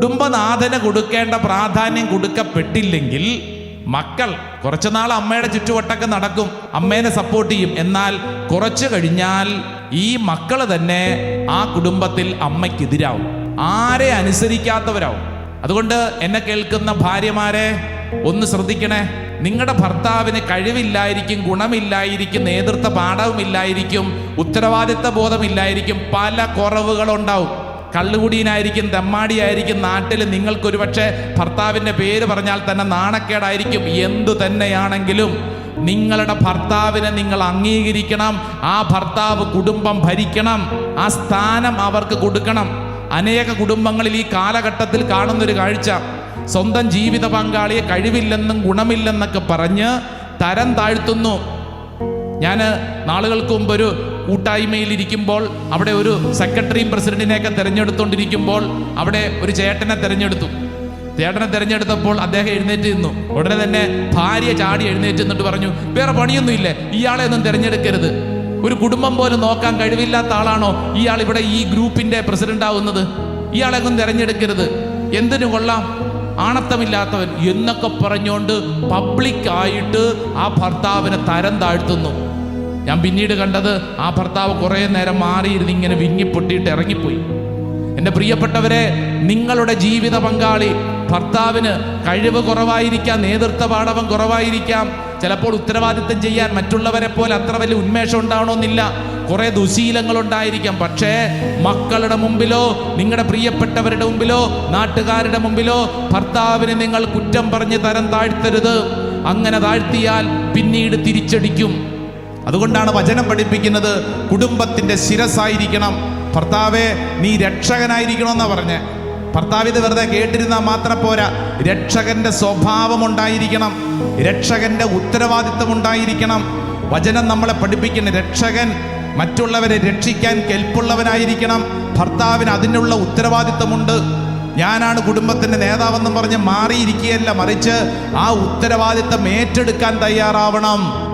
കുടുംബനാഥന് കൊടുക്കേണ്ട പ്രാധാന്യം കൊടുക്കപ്പെട്ടില്ലെങ്കിൽ മക്കൾ കുറച്ചു നാൾ അമ്മയുടെ ചുറ്റുവട്ടൊക്കെ നടക്കും അമ്മേനെ സപ്പോർട്ട് ചെയ്യും. എന്നാൽ കുറച്ചു കഴിഞ്ഞാൽ ഈ മക്കൾ തന്നെ ആ കുടുംബത്തിൽ അമ്മയ്ക്കെതിരാവും. ആരെ അനുസരിക്കാത്തവരാവും. അതുകൊണ്ട് എന്നെ കേൾക്കുന്ന ഭാര്യമാരെ ഒന്ന് ശ്രദ്ധിക്കണേ. നിങ്ങളുടെ ഭർത്താവിന് കഴിവില്ലായിരിക്കും ഗുണമില്ലായിരിക്കും നേതൃത്വ പാഠവുമില്ലായിരിക്കും ഉത്തരവാദിത്ത ബോധമില്ലായിരിക്കും പല കുറവുകളുണ്ടാവും. കള്ളുകുടിയനായിരിക്കും തെമ്മാടിയായിരിക്കും നാട്ടിൽ നിങ്ങൾക്കൊരു പക്ഷേ ഭർത്താവിന്റെ പേര് പറഞ്ഞാൽ തന്നെ നാണക്കേടായിരിക്കും. എന്തു തന്നെയാണെങ്കിലും നിങ്ങളുടെ ഭർത്താവിനെ നിങ്ങൾ അംഗീകരിക്കണം ആ ഭർത്താവ് കുടുംബം ഭരിക്കണം ആ സ്ഥാനം അവർക്ക് കൊടുക്കണം. അനേക കുടുംബങ്ങളിൽ ഈ കാലഘട്ടത്തിൽ കാണുന്നൊരു കാഴ്ച സ്വന്തം ജീവിത പങ്കാളിയെ കഴിവില്ലെന്നും ഗുണമില്ലെന്നൊക്കെ പറഞ്ഞ് തരം താഴ്ത്തുന്നു. ഞാൻ നാളുകൾക്ക് മുമ്പ് ഒരു കൂട്ടായ്മയിൽ ഇരിക്കുമ്പോൾ അവിടെ ഒരു സെക്രട്ടറിയും പ്രസിഡന്റിനെയൊക്കെ തിരഞ്ഞെടുത്തുകൊണ്ടിരിക്കുമ്പോൾ അവിടെ ഒരു ചേട്ടനെ തിരഞ്ഞെടുത്തു. ചേട്ടനെ തിരഞ്ഞെടുത്തപ്പോൾ അദ്ദേഹം എഴുന്നേറ്റ് നിന്നു. ഉടനെ തന്നെ ഭാര്യ ചാടി എഴുന്നേറ്റ് നിന്നിട്ട് പറഞ്ഞു വേറെ പണിയൊന്നുമില്ലേ ഇയാളെ ഒന്നും തിരഞ്ഞെടുക്കരുത്. ഒരു കുടുംബം പോലും നോക്കാൻ കഴിവില്ലാത്ത ആളാണോ ഇയാൾ ഇവിടെ ഈ ഗ്രൂപ്പിന്റെ പ്രസിഡന്റ് ആവുന്നത്? ഇയാളെ ഒന്നും തിരഞ്ഞെടുക്കരുത്. എന്തിനു കൊള്ളാം? ആണത്തമില്ലാത്തവൻ. എന്നൊക്കെ പറഞ്ഞുകൊണ്ട് പബ്ലിക്കായിട്ട് ആ ഭർത്താവിനെ തരം താഴ്ത്തുന്നു. ഞാൻ പിന്നീട് കണ്ടത് ആ ഭർത്താവ് കുറേ നേരം മാറിയിരുന്ന് ഇങ്ങനെ വിങ്ങിപ്പൊട്ടിയിട്ട് ഇറങ്ങിപ്പോയി. എന്റെ പ്രിയപ്പെട്ടവരെ നിങ്ങളുടെ ജീവിത പങ്കാളി ഭർത്താവിന് കഴിവ് കുറവായിരിക്കാം നേതൃത്വ പാഠവം കുറവായിരിക്കാം. ചിലപ്പോൾ ഉത്തരവാദിത്തം ചെയ്യാൻ മറ്റുള്ളവരെ പോലെ അത്ര വലിയ ഉന്മേഷം ഉണ്ടാവണമെന്നില്ല. കുറെ ദുശീലങ്ങൾ ഉണ്ടായിരിക്കാം പക്ഷേ മക്കളുടെ മുമ്പിലോ നിങ്ങളുടെ പ്രിയപ്പെട്ടവരുടെ മുമ്പിലോ നാട്ടുകാരുടെ മുമ്പിലോ ഭർത്താവിനെ നിങ്ങൾ കുറ്റം പറഞ്ഞ് തരം താഴ്ത്തരുത്. അങ്ങനെ താഴ്ത്തിയാൽ പിന്നീട് തിരിച്ചടിക്കും. അതുകൊണ്ടാണ് വചനം പഠിപ്പിക്കുന്നത് കുടുംബത്തിന്റെ ശിരസായിരിക്കണം. ഭർത്താവെ നീ രക്ഷകനായിരിക്കണമെന്ന് പറഞ്ഞ്. ഭർത്താവ് ഇത് വെറുതെ കേട്ടിരുന്നാൽ മാത്രം പോരാ. രക്ഷകന്റെ സ്വഭാവം ഉണ്ടായിരിക്കണം. രക്ഷകന്റെ ഉത്തരവാദിത്വം ഉണ്ടായിരിക്കണം. വചനം നമ്മളെ പഠിപ്പിക്കുന്ന രക്ഷകൻ മറ്റുള്ളവരെ രക്ഷിക്കാൻ കെൽപ്പുള്ളവനായിരിക്കണം. ഭർത്താവിന് അതിനുള്ള ഉത്തരവാദിത്വമുണ്ട്. ഞാനാണ് കുടുംബത്തിന്റെ നേതാവെന്നും പറഞ്ഞ് മാറിയിരിക്കുകയല്ല. മറിച്ച് ആ ഉത്തരവാദിത്തം ഏറ്റെടുക്കാൻ തയ്യാറാവണം.